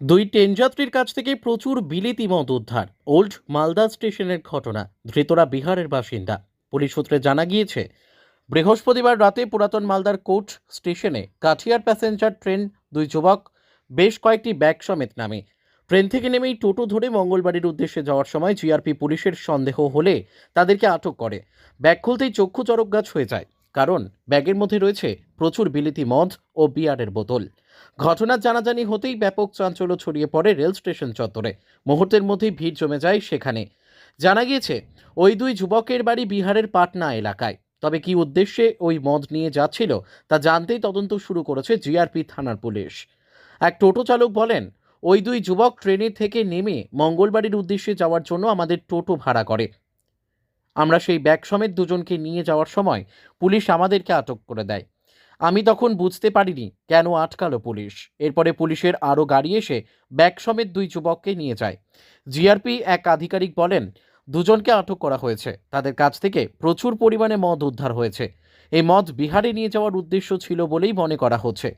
দুই ট্রেন যাত্রীর কাছ থেকে প্রচুর বিলিতি মদ উদ্ধার। ওল্ড মালদা স্টেশনের ঘটনা, ধৃতরা বিহারের বাসিন্দা। পুলিশ সূত্রে জানা গিয়েছে, বৃহস্পতিবার রাতে পুরাতন মালদার কোর্ট স্টেশনে কাঠিয়ার প্যাসেঞ্জার ট্রেন, দুই যুবক, বেশ কয়েকটি ব্যাগ সমেত নামে। ট্রেন থেকে নেমেই টোটো ধরে মঙ্গলবাড়ির উদ্দেশ্যে যাওয়ার সময় জিআরপি পুলিশের সন্দেহ হলে তাদেরকে আটক করে। ব্যাগ খুলতেই চক্ষু চরক গাছ হয়ে যায়, কারণ ব্যাগের মধ্যে রয়েছে প্রচুর বিলিতি মদ ও বিয়ারের বোতল। ঘটনার জানাজানি হতেই ব্যাপক চাঞ্চল্য ছড়িয়ে পড়ে রেল স্টেশন চত্বরে। মুহূর্তের মধ্যেই ভিড় জমে যায় সেখানে। জানা গিয়েছে, ওই দুই যুবকের বাড়ি বিহারের পাটনা এলাকায়। তবে কি উদ্দেশ্যে ওই মদ নিয়ে যাচ্ছিল, তা জানতেই তদন্ত শুরু করেছে জিআরপি থানার পুলিশ। এক টোটো চালক বলেন, ওই দুই যুবক ট্রেনে থেকে নেমে মঙ্গলবাড়ির উদ্দেশ্যে যাওয়ার জন্য আমাদের টোটো ভাড়া করে। আমরা সেই ব্যাগ সমেত দুজনকে নিয়ে যাওয়ার সময় পুলিশ আমাদেরকে আটক করে দেয়। আমি তখন বুঝতে পারিনি কেন আটকালো পুলিশ। এরপরে পুলিশের আরও গাড়ি এসে ব্যাগ সমেত দুই যুবককে নিয়ে যায়। জিআরপি এক আধিকারিক বলেন, দুজনকে আটক করা হয়েছে। তাদের কাছ থেকে প্রচুর পরিমাণে মদ উদ্ধার হয়েছে। এই মদ বিহারে নিয়ে যাওয়ার উদ্দেশ্য ছিল বলেই মনে করা হচ্ছে।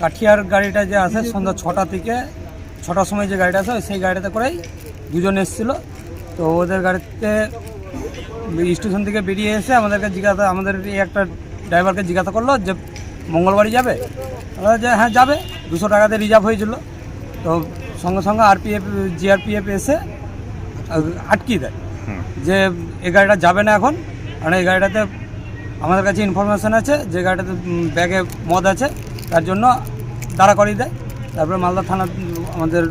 কাঠিয়ার গাড়িটা যে আসে সন্ধ্যা ছটা থেকে ছটার সময় যে গাড়িটা আছে, সেই গাড়িতে করেই দুজন এসেছিল। তো ওদের গাড়িতে স্টেশন থেকে বেরিয়ে এসে আমাদেরকে জিজ্ঞাসা আমাদের একটা ড্রাইভারকে জিজ্ঞাসা করল যে মঙ্গলবারই যাবে? যে হ্যাঁ যাবে। দুশো টাকাতে রিজার্ভ হয়েছিল। তো সঙ্গে সঙ্গে আরপিএফ জিআরপিএফ এসে আটকিয়ে দেয়। যে এই গাড়িটা যাবে না এখন। কারণ এই গাড়িটাতে আমাদের কাছে ইনফরমেশান আছে যে গাড়িটাতে ব্যাগে মদ আছে তার জন্য দাঁড়া করিয়ে দেয়। তারপরে মালদা থানা আমাদের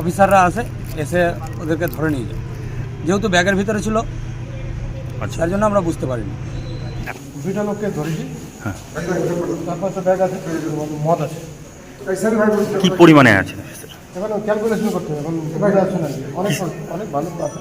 অফিসাররা আসে এসে ওদেরকে ধরে নিয়ে যায়। যেহেতু ব্যাগের ভিতরে ছিল আচ্ছা। তার জন্য আমরা বুঝতে পারিনি। দুইটা লোককে ধরেছি। হ্যাঁ। তো ব্যাগ আছে মদ আছে। কি পরিমাণে আছে? এবার ক্যালকুলেশন করতে হবে এখন আসছে না অনেক অনেক ভালো আছে।